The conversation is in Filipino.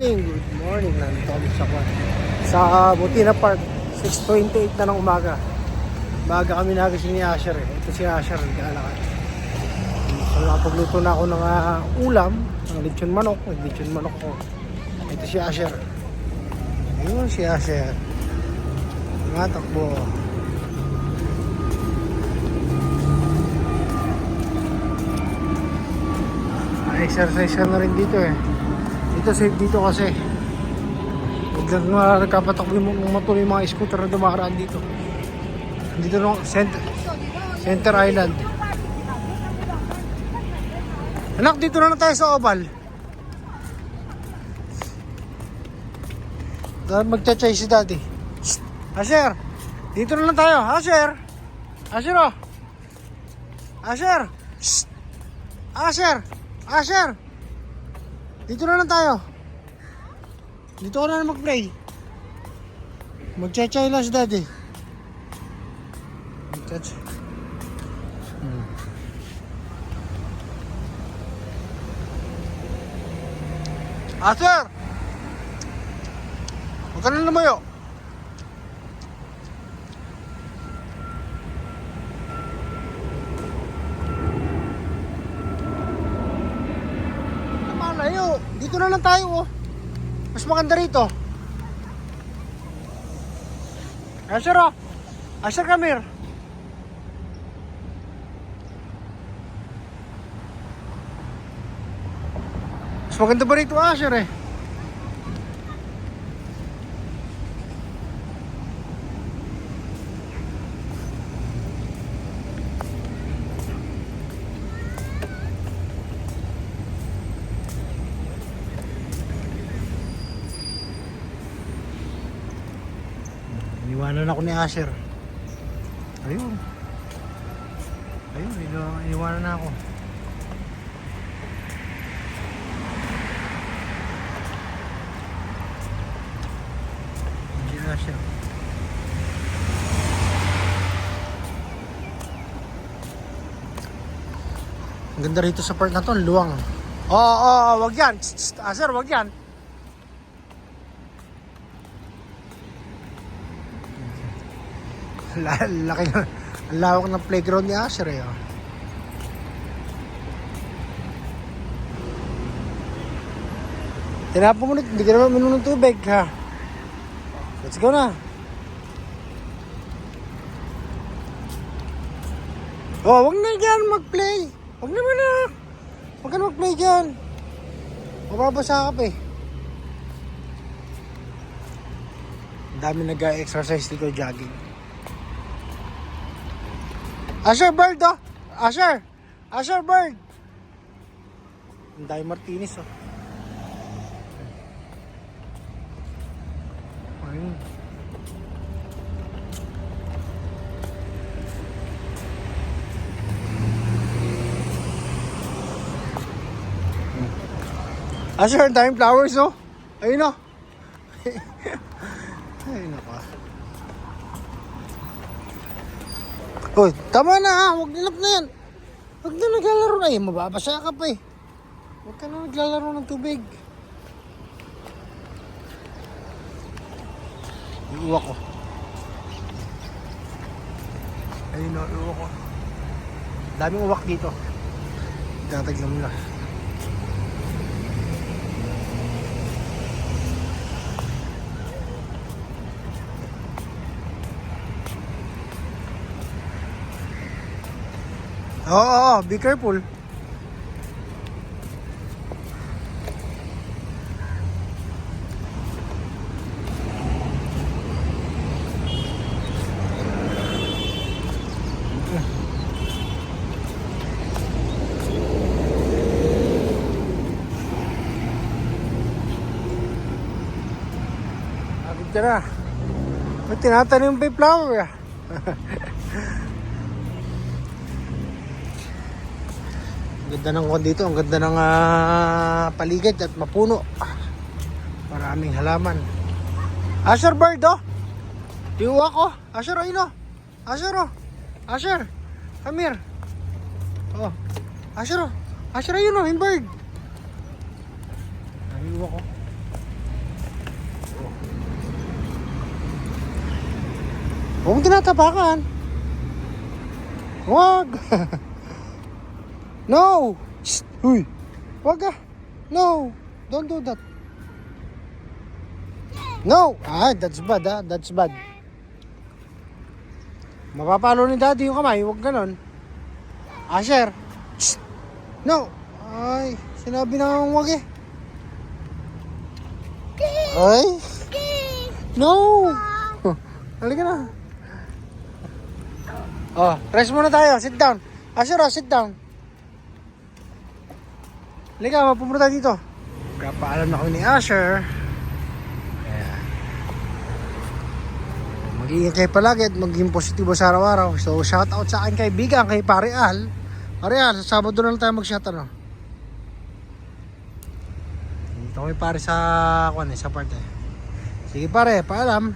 good morning. Nandito kami sa kwan. Sa uh, Butina Park, 6.28 na ng umaga. Baga kami nagising ni Asher eh. Ito si Asher, nagkaalakad. So nakapagluto na ako ng ah, ulam, ng lechon manok. Lechon manok ko. Ito si Asher. Ayun si Asher. Nga takbo. exercise na rin dito eh. Dito safe dito kasi. Biglang uh, nagkapatakbo yung motor yung mga scooter na dumakaraan dito. Dito no, center, center Island. Anak, dito na lang tayo sa Oval. Dahil magcha-chay si daddy. Asher! Dito na lang tayo. Asher! Asher oh! Asher! Asher! Asher! Dito na lang tayo. Dito ka na lang mag-play. Magchay-chay lang si daddy. Magchay. Hmm. Asher! Huwag ka na lumayo. Dito na lang tayo, oh. Mas maganda rito. Asher, oh. Asher, come here. Mas maganda ba rito, Asher, eh? Iniwanan ako ni Asher. Ayun. Ayun, iniwanan na ako. Hindi na siya. Ang ganda rito sa part na to, ang luwang. Oo, oo, oo, wag yan. Asher, wag yan. Laki na. Ang lawak ng playground ni Asher eh. Oh. Tinapo mo na, hindi ka naman minum ng tubig ha. Let's go na. Oh, wag na dyan mag-play. Wag naman na. Wag ka na mag-play dyan. Mababasa ka pa eh. Ang dami nag-exercise dito jogging. Asher Bird oh! Asher! Asher Bird! Ang Martinez oh. Ayun. Asher, ang daming flowers oh. Ayun oh. Ay, naka. Hoy, tama na ha. Huwag nilap na yan. Huwag na naglalaro na eh. Mababasa ka pa eh. Huwag ka na naglalaro ng tubig. Iuwa ko. Ayun o, iuwa ko. Daming uwak dito. Tataglam na. Oo, oo, oo, be careful. Na. May tinatanim pa yung flower ah. ganda ng kon dito ang ganda ng uh, paligid at mapuno. Maraming halaman. Asher bird oh! Tiwa ko Asher oh! Ino Asher oh! Asher! Come here. Oh! Asher oh! Asher ayun oh bird. Naiwa ko Huwag oh. tinatapakan. Huwag. no. Shh. Uy. Huwag ka. No. Don't do that. No. Ah, that's bad ah. That's bad. Mapapalo ni daddy yung kamay. Huwag ganon. Asher. Shh. No. Ay, sinabi na akong wag eh. Ay. No. Halika na. Oh, rest muna tayo. Sit down. Asher, oh, sit down. Halika, mapupunta dito. Kapaalam na kami ni Asher. Mag-iingat kayo palagi at maging positibo sa araw-araw. So, shout out sa akin kaibigan, kay Pare Al. Pare Al, sa Sabado na lang tayo mag-shout ano. Dito kami pare sa, kwan, eh, sa part eh. Sige pare, paalam.